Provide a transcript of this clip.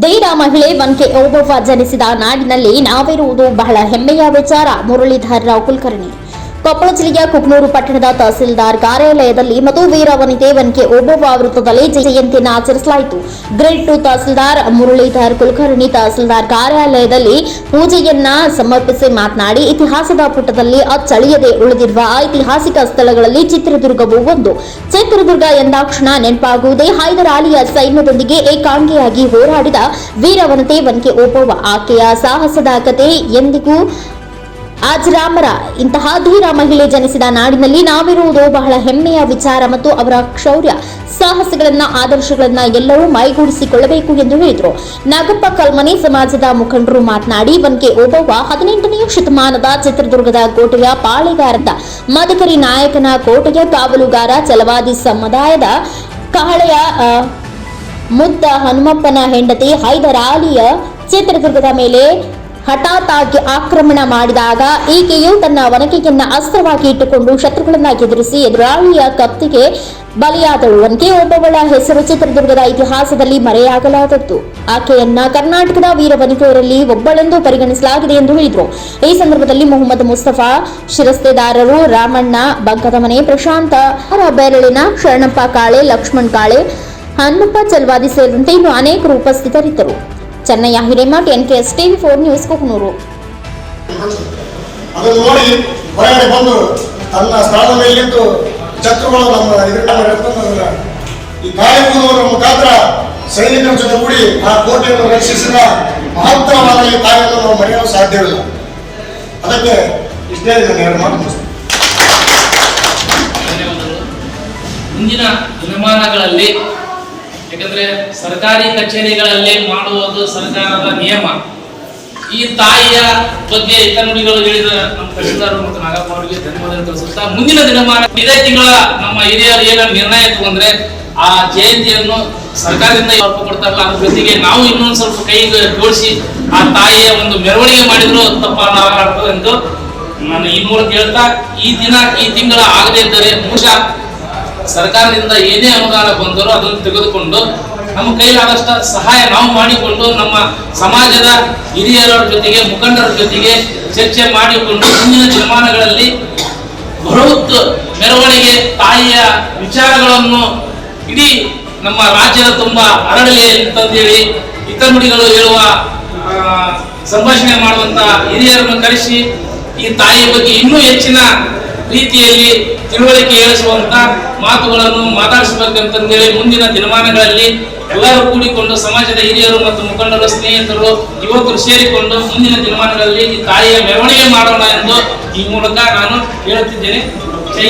ಧೀರ ಮಹಿಳೆ ವನ್ಕೆ ಓಬವ್ವ ಜನಿಸಿದ ನಾಡಿನಲ್ಲಿ ನಾವಿರುವುದು ಬಹಳ ಹೆಮ್ಮೆಯ ವಿಚಾರ. ಮುರಳೀಧರ್ ರಾವ್ ಕುಲಕರ್ಣಿ. ಕೊಪ್ಪಳ ಜಿಲ್ಲೆಯ ಕುಕ್ನೂರು ಪಟ್ಟಣದ ತಹಸೀಲ್ದಾರ್ ಕಾರ್ಯಾಲಯದಲ್ಲಿ ಮತ್ತು ವೀರ ದೇವನ್ಗೆ ಒಬ್ಬೊಬ್ಬ ವೃತ್ತದಲ್ಲಿ ಜಯಂತಿಯನ್ನು ಆಚರಿಸಲಾಯಿತು. ಗ್ರೇಡ್ ಟು ತಹಸೀಲ್ದಾರ್ ಮುರಳೀಧರ್ ಕುಲಕರ್ಣಿ ತಹಸೀಲ್ದಾರ್ ಕಾರ್ಯಾಲಯದಲ್ಲಿ ಪೂಜೆಯನ್ನ ಸಮರ್ಪಿಸಿ ಮಾತನಾಡಿ, ಇತಿಹಾಸದ ಪುಟದಲ್ಲಿ ಅಚ್ಚಳಿಯದೆ ಉಳಿದಿರುವ ಐತಿಹಾಸಿಕ ಸ್ಥಳಗಳಲ್ಲಿ ಚಿತ್ರದುರ್ಗವು ಒಂದು. ಚಿತ್ರದುರ್ಗ ಎಂದಾಕ್ಷಣ ನೆನಪಾಗುವುದೇ, ಹೈದರಾಲಿಯ ಸೈನ್ಯದೊಂದಿಗೆ ಏಕಾಂಗಿಯಾಗಿ ಹೋರಾಡಿದ ವೀರವನತೆ ವನ್ಕೆ ಓಬವ್ವ. ಆಕೆಯ ಸಾಹಸದ ಕತೆ ಎಂದಿಗೂ ಅಜರಾಮರ ಇಂತಹ ಧೀರ ಮಹಿಳೆ ಜನಿಸಿದ ನಾಡಿನಲ್ಲಿ ನಾವಿರುವುದು ಬಹಳ ಹೆಮ್ಮೆಯ ವಿಚಾರ ಮತ್ತು ಅವರ ಕ್ಷೌರ್ಯ. ಸಾಹಸಗಳನ್ನ, ಆದರ್ಶಗಳನ್ನ ಎಲ್ಲರೂ ಮೈಗೂಡಿಸಿಕೊಳ್ಳಬೇಕು ಎಂದು ಹೇಳಿದರು. ನಾಗಪ್ಪ ಕಲ್ಮನೆ ಸಮಾಜದ ಮುಖಂಡರು ಮಾತನಾಡಿ ವನ್ಕೆ ಓಬವ್ವ ಹದಿನೆಂಟನೆಯ ಶತಮಾನದ ಚಿತ್ರದುರ್ಗದ ಕೋಟೆಯ ಪಾಳೆಗಾರದ ಮದಕರಿ ನಾಯಕನ ಕೋಟೆಯ ಕಾವಲುಗಾರ ಚಲವಾದಿ ಸಮುದಾಯದ ಕಹಳೆಯ ಮುದ್ದ ಹನುಮಪ್ಪನ ಹೆಂಡತಿ ಹೈದರಾಲಿಯ ಚಿತ್ರದುರ್ಗದ ಮೇಲೆ ಹಠಾತ್ ಆಕ್ರಮಣ ಮಾಡಿದಾಗ ಈಕೆಯು ತನ್ನ ಒನಕೆಯನ್ನ ಅಸ್ತ್ರವಾಗಿ ಇಟ್ಟುಕೊಂಡು ಶತ್ರುಗಳನ್ನ ಎದುರಿಸಿ ಎದುರಾಳಿಯ ಕತ್ತಿಗೆ ಬಲಿಯಾದಳು ಒನಕೆ ಒಬ್ಬವಳ ಹೆಸರು ಚಿತ್ರದುರ್ಗದ ಇತಿಹಾಸದಲ್ಲಿ ಮರೆಯಾಗಲಾದದ್ದು. ಆಕೆಯನ್ನ ಕರ್ನಾಟಕದ ವೀರ ವನಿತೆಯರಲ್ಲಿ ಒಬ್ಬಳೆಂದು ಪರಿಗಣಿಸಲಾಗಿದೆ ಎಂದು ಹೇಳಿದರು. ಈ ಸಂದರ್ಭದಲ್ಲಿ ಮೊಹಮ್ಮದ್ ಮುಸ್ತಫಾ, ಶಿರಸ್ತೆದಾರರು ರಾಮಣ್ಣ ಬಂಕದ ಮನೆ ಪ್ರಶಾಂತ ಬೆರಳಿನ ಶರಣಪ್ಪ ಕಾಳೆ, ಲಕ್ಷ್ಮಣ್ ಕಾಳೆ, ಹನುಮಪ್ಪ ಚಲ್ವಾದಿ ಸೇರಿದಂತೆ ಇನ್ನು ಅನೇಕರು ಉಪಸ್ಥಿತರಿದ್ದರು. Chennayya Hiremath S TV four news Kohanur ಅದನ್ನು ನೋಡಿ ಹೊರಗಡೆ ಬಂದು ತನ್ನ ಸ್ಥಾನದಲ್ಲಿತ್ತು ಶತ್ರುಗಳು ನಮ್ಮ ಈ ಮುಖಾಂತರ ಸೈನಿಕರ ಜೊತೆ ಕೂಡಿ ಆ ಕೋಟೆಯನ್ನು ರಕ್ಷಿಸಿದ ಮಹತ್ತರವಾದ ಈ ಕಾರ್ಯವನ್ನು ನಾವು ಮರೆಯಲು ಸಾಧ್ಯವಿಲ್ಲ ಅದಕ್ಕೆ ಇಷ್ಟೇ ಇದೆ ಎರಡು ಮಾತು. ಮುಂದಿನ ದಿನಮಾನಗಳಲ್ಲಿ ಯಾಕಂದ್ರೆ ಸರ್ಕಾರಿ ಕಚೇರಿಗಳಲ್ಲಿ ಮಾಡುವುದು ಸರ್ಕಾರದ ನಿಯಮ. ಈ ತಾಯಿಯ ಬಗ್ಗೆ ಹಿತನುಡಿಗಳು ಹೇಳಿದ ನಮ್ಮ ತಹಸೀಲ್ದಾರ್ ಮತ್ತು ನಾಗಪ್ಪ ಅವರಿಗೆ ಧನ್ಯವಾದ ತಿಳಿಸುತ್ತಾ ಮುಂದಿನ ದಿನಮಾನ ಇದೇ ತಿಂಗಳ ನಮ್ಮ ಹಿರಿಯರು ಏನ ನಿರ್ಣಯ ತಗೊಂಡ್ರೆ ಆ ಜಯಂತಿಯನ್ನು ಸರ್ಕಾರದಿಂದ ಕೊಡ್ತಾರಲ್ಲ ಅದ್ರ ಜೊತೆಗೆ ನಾವು ಇನ್ನೊಂದು ಸ್ವಲ್ಪ ಕೈ ಜೋಡಿಸಿ ಆ ತಾಯಿಯ ಒಂದು ಮೆರವಣಿಗೆ ಮಾಡಿದ್ರು ತಪ್ಪಾಗ್ತದೆ ಎಂದು ನಾನು ಈ ಮೂಲಕ ಹೇಳ್ತಾ ಈ ದಿನ ಈ ತಿಂಗಳ ಆಗದೇ ಇದ್ದರೆ ಬಹುಶಃ ಸರ್ಕಾರದಿಂದ ಏನೇ ಅನುದಾನ ಬಂದರೂ ಅದನ್ನು ತೆಗೆದುಕೊಂಡು ನಮ್ಮ ಕೈಲಾದಷ್ಟು ಸಹಾಯ ನಾವು ಮಾಡಿಕೊಂಡು ನಮ್ಮ ಸಮಾಜದ ಹಿರಿಯರ ಜೊತೆಗೆ, ಮುಖಂಡರ ಜೊತೆಗೆ ಚರ್ಚೆ ಮಾಡಿಕೊಂಡು ಮುಂದಿನ ದಿನಮಾನಗಳಲ್ಲಿ ಬೃಹತ್ ಮೆರವಣಿಗೆ ತಾಯಿಯ ವಿಚಾರಗಳನ್ನು ಇಡೀ ನಮ್ಮ ರಾಜ್ಯದ ತುಂಬ ಹರಡಲಿ ಅಂತಂದೇಳಿ ಹಿತನುಡಿಗಳು ಹೇಳುವ ಸಂಭಾಷಣೆ ಮಾಡುವಂತ ಹಿರಿಯರನ್ನು ಕರೆಸಿ ಈ ತಾಯಿಯ ಬಗ್ಗೆ ಇನ್ನೂ ಹೆಚ್ಚಿನ ರೀತಿಯಲ್ಲಿ ತಿಳುವಳಿಕೆ ಹೇಳಿಸುವಂತ ಮಾತುಗಳನ್ನು ಮಾತಾಡಿಸಬೇಕಂತಂದೇಳಿ ಮುಂದಿನ ದಿನಮಾನಗಳಲ್ಲಿ ಎಲ್ಲರೂ ಕೂಡಿಕೊಂಡು ಸಮಾಜದ ಹಿರಿಯರು ಮತ್ತು ಮುಖಂಡರು, ಸ್ನೇಹಿತರು, ಯುವಕರು ಸೇರಿಕೊಂಡು ಮುಂದಿನ ದಿನಮಾನಗಳಲ್ಲಿ ಈ ತಾಯಿಯ ಮೆರವಣಿಗೆ ಮಾಡೋಣ ಎಂದು ಈ ಮೂಲಕ ನಾನು ಹೇಳುತ್ತಿದ್ದೇನೆ. ಜೈ